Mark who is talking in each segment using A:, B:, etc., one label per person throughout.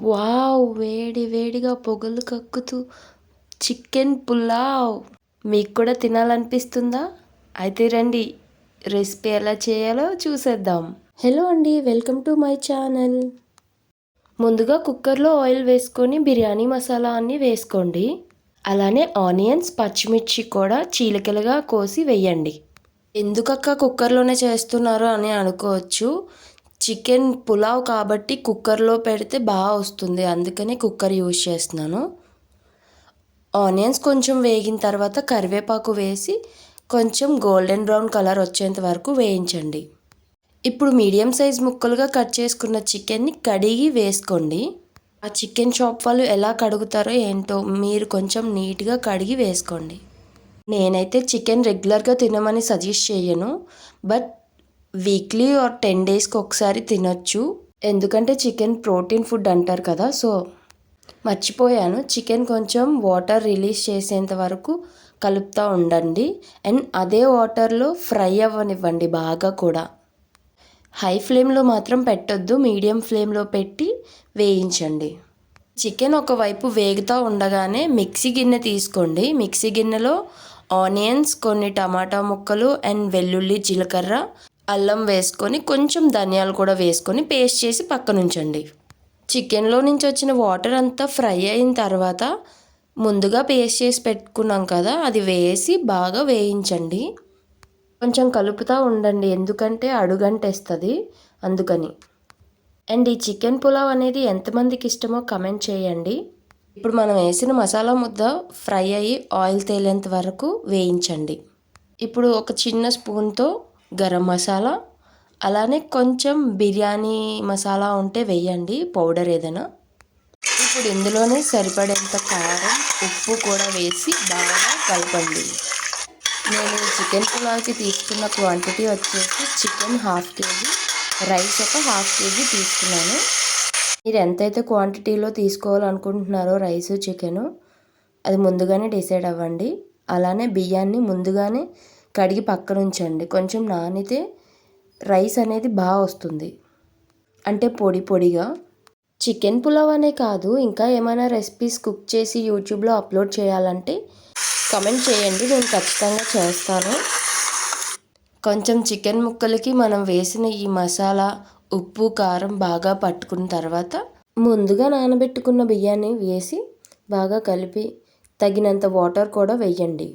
A: Wow వేడి వేడిగా పొగలు కక్కుతూ చికెన్ పులావ్. మీకు కూడా తినాలనిపిస్తుందా? అయితే రండి రెసిపీ ఎలా చేయాలో చూసేద్దాం. హలో అండి వెల్కమ్ టు మై ఛానల్. ముందుగా కుక్కర్లో ఆయిల్ వేసుకొని బిర్యానీ మసాలా అన్నీ వేసుకోండి. అలానే ఆనియన్స్ పచ్చిమిర్చి కూడా చీలికలుగా కోసి వేయండి. ఎందుకక్క కుక్కర్లోనే చేస్తున్నారు అని అనుకోవచ్చు. చికెన్ పులావ్ కాబట్టి కుక్కర్లో పెడితే బాగా వస్తుంది. అందుకని కుక్కర్ యూజ్ చేస్తున్నాను. ఆనియన్స్ కొంచెం వేగిన తర్వాత కరివేపాకు వేసి కొంచెం గోల్డెన్ బ్రౌన్ కలర్ వచ్చేంత వరకు వేయించండి. ఇప్పుడు మీడియం సైజ్ ముక్కలుగా కట్ చేసుకున్న చికెన్ని కడిగి వేసుకోండి. ఆ చికెన్ షాప్ వాళ్ళు ఎలా కడుగుతారో ఏంటో మీరు కొంచెం నీట్గా కడిగి వేసుకోండి. నేనైతే చికెన్ రెగ్యులర్గా తినమని సజెస్ట్ చేయను. బట్ వీక్లీ ఆర్ టెన్ డేస్కి ఒకసారి తినొచ్చు. ఎందుకంటే చికెన్ ప్రోటీన్ ఫుడ్ అంటారు కదా సో మర్చిపోయాను. చికెన్ కొంచెం వాటర్ రిలీజ్ చేసేంత వరకు కలుపుతూ ఉండండి. అండ్ అదే వాటర్లో ఫ్రై అవ్వనివ్వండి బాగా కూడా. హై ఫ్లేమ్లో మాత్రం పెట్టొద్దు మీడియం ఫ్లేమ్లో పెట్టి వేయించండి. చికెన్ ఒకవైపు వేగుతూ ఉండగానే మిక్సీ గిన్నె తీసుకోండి. మిక్సీ గిన్నెలో ఆనియన్స్ కొన్ని టమాటా ముక్కలు అండ్ వెల్లుల్లి జీలకర్ర అల్లం వేసుకొని కొంచెం ధనియాలు కూడా వేసుకొని పేస్ట్ చేసి పక్కన ఉంచండి చికెన్లో నుంచి వచ్చిన వాటర్ అంతా ఫ్రై అయిన తర్వాత ముందుగా పేస్ట్ చేసి పెట్టుకున్నాం కదా అది వేసి బాగా వేయించండి. కొంచెం కలుపుతూ ఉండండి ఎందుకంటే అడుగంటేస్తుంది అందుకని. అండ్ ఈ చికెన్ పులావ్ అనేది ఎంతమందికి ఇష్టమో కమెంట్ చేయండి. ఇప్పుడు మనం వేసిన మసాలా ముద్ద ఫ్రై అయ్యి ఆయిల్ తేలేంత వరకు వేయించండి. ఇప్పుడు ఒక చిన్న స్పూన్తో గరం మసాలా అలానే కొంచెం బిర్యానీ మసాలా ఉంటే వేయండి పౌడర్ ఏదైనా. ఇప్పుడు ఇందులోనే సరిపడేంత కారం ఉప్పు కూడా వేసి బాగా కలపండి. నేను చికెన్ పులావ్కి తీసుకున్న క్వాంటిటీ వచ్చేసి చికెన్ హాఫ్ కేజీ రైస్ ఒక హాఫ్ కేజీ తీసుకున్నాను. మీరు ఎంతైతే క్వాంటిటీలో తీసుకోవాలనుకుంటున్నారో రైస్ చికెను అది ముందుగానే డిసైడ్ అవ్వండి. అలానే బియ్యాన్ని ముందుగానే కడిగి పక్కన ఉంచండి కొంచెం నానితే రైస్ అనేది బాగా వస్తుంది. అంటే పొడి పొడిగా. చికెన్ పులావ్ అనే కాదు. ఇంకా ఏమైనా రెసిపీస్ కుక్ చేసి యూట్యూబ్లో అప్లోడ్ చేయాలంటే కమెంట్ చేయండి. నేను ఖచ్చితంగా చేస్తాను. కొంచెం చికెన్ ముక్కలకి మనం వేసిన ఈ మసాలా ఉప్పు కారం బాగా పట్టుకున్న తర్వాత ముందుగా నానబెట్టుకున్న బియ్యాన్ని వేసి బాగా కలిపి తగినంత వాటర్ కూడా వేయండి.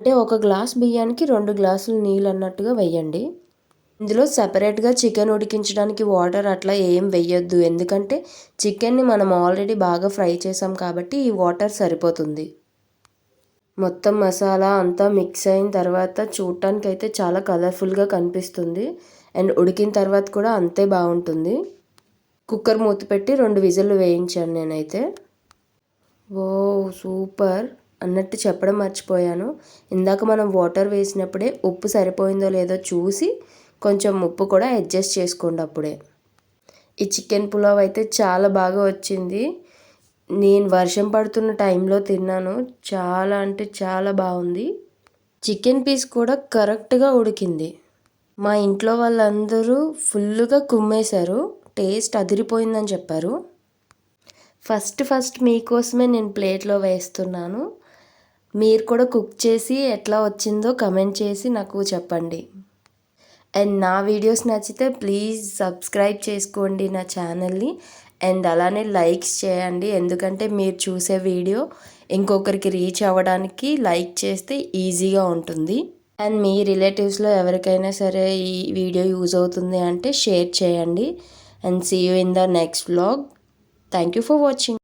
A: అంటే ఒక గ్లాస్ బియ్యానికి రెండు గ్లాసులు నీళ్ళు అన్నట్టుగా వేయండి ఇందులో సపరేట్గా చికెన్ ఉడికించడానికి వాటర్ అట్లా ఏం వేయొద్దు ఎందుకంటే చికెన్ని మనం ఆల్రెడీ బాగా ఫ్రై చేసాం కాబట్టి ఈ వాటర్ సరిపోతుంది. మొత్తం మసాలా అంతా మిక్స్ అయిన తర్వాత చూడటానికి అయితే చాలా కలర్ఫుల్గా కనిపిస్తుంది. అండ్ ఉడికిన తర్వాత కూడా అంతే బాగుంటుంది. కుక్కర్ మూత పెట్టి రెండు విజిల్లు వేయించాను నేనైతే. ఓ సూపర్! అన్నట్టు చెప్పడం మర్చిపోయాను. ఇందాక మనం వాటర్ వేసినప్పుడే ఉప్పు సరిపోయిందో లేదో చూసి కొంచెం ఉప్పు కూడా అడ్జస్ట్ చేసుకోండి అప్పుడే. ఈ చికెన్ పులావ్ అయితే చాలా బాగా వచ్చింది. నేను వర్షం పడుతున్న టైంలో తిన్నాను. చాలా అంటే చాలా బాగుంది. చికెన్ పీస్ కూడా కరెక్ట్గా ఉడికింది. మా ఇంట్లో వాళ్ళందరూ ఫుల్గా కుమ్మేశారు. టేస్ట్ అదిరిపోయిందని చెప్పారు. ఫస్ట్ ఫస్ట్ మీకోసమే నేను ప్లేట్లో వేస్తున్నాను. మీరు కూడా కుక్ చేసి ఎట్లా వచ్చిందో కమెంట్ చేసి నాకు చెప్పండి. అండ్ నా వీడియోస్ నచ్చితే ప్లీజ్ సబ్స్క్రైబ్ చేసుకోండి నా ఛానల్ని. అండ్ అలానే లైక్స్ చేయండి. ఎందుకంటే మీరు చూసే వీడియో ఇంకొకరికి రీచ్ అవ్వడానికి లైక్ చేస్తే ఈజీగా ఉంటుంది. అండ్ మీ రిలేటివ్స్లో ఎవరికైనా సరే ఈ వీడియో యూజ్ అవుతుంది అంటే షేర్ చేయండి. And see you in the next vlog thank you for watching